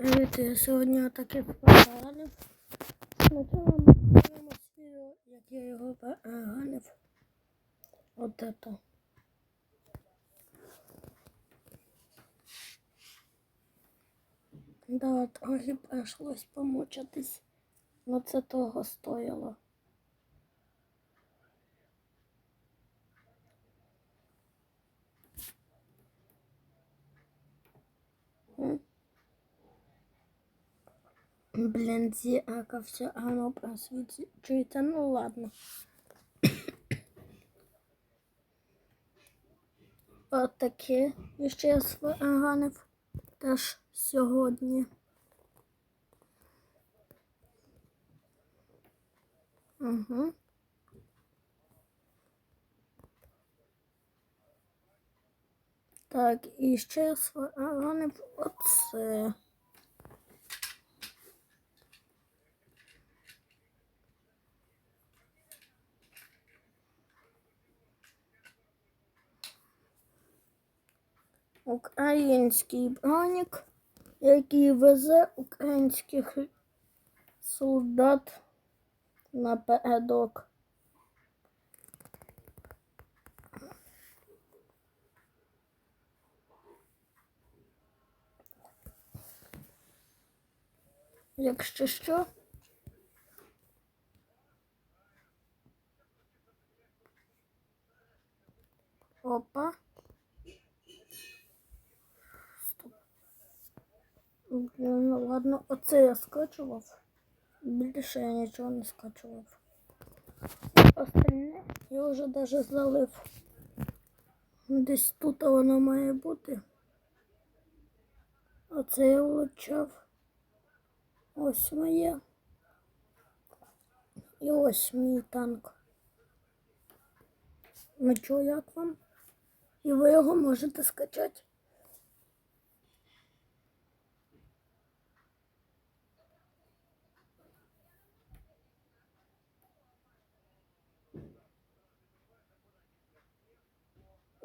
Привіт, я сьогодні таки поганив. Спочатку ми подивимось відео, як я його поганив. От это. Да, трохи прийшлось помучитись, але це того стояло. М? Блин, зіака все оно просвічується. Ну ладно. От таке. Ще я сваганив теж сьогодні. Угу. Так, і ще я сваганив оце. Український бронік, який везе українських солдат напередок. Якщо що, опа. Ну ладно, оце я скачував. Більше я нічого не скачував. Остальне я вже даже залив. Десь тут воно має бути. Оце я влучав. Ось моє. І ось мій танк. Ну чого, як вам? І ви його можете скачати.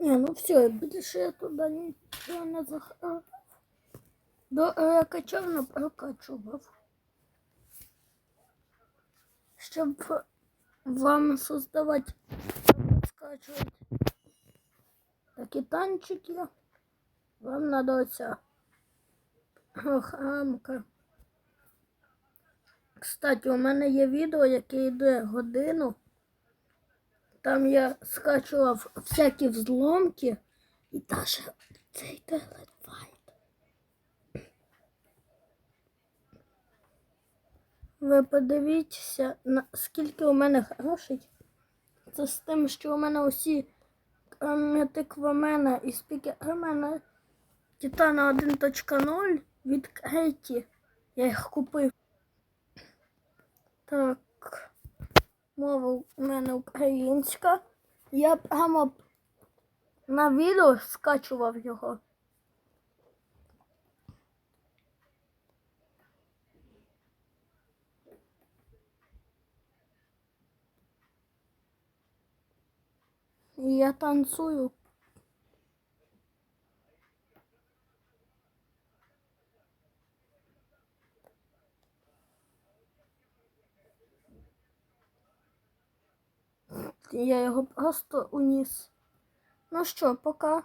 Не, ну все, більше я туди нічого не заховав. До качав, не прокачував. Щоб вам создавати, скачувати такі танчики, вам надо оця храмка. Кстати, у мене є відео, яке йде годину. Там я скачував всякі взломки і даже цей телефайт. Ви подивіться, скільки у мене грошей. Це з тим, що у мене усі метиквамена і спікермена Титана 1.0 відкриті. Я їх купив. Так. Мова у мене українська. Я прямо на відео скачував його. Я Я його просто уніс. Ну що, пока.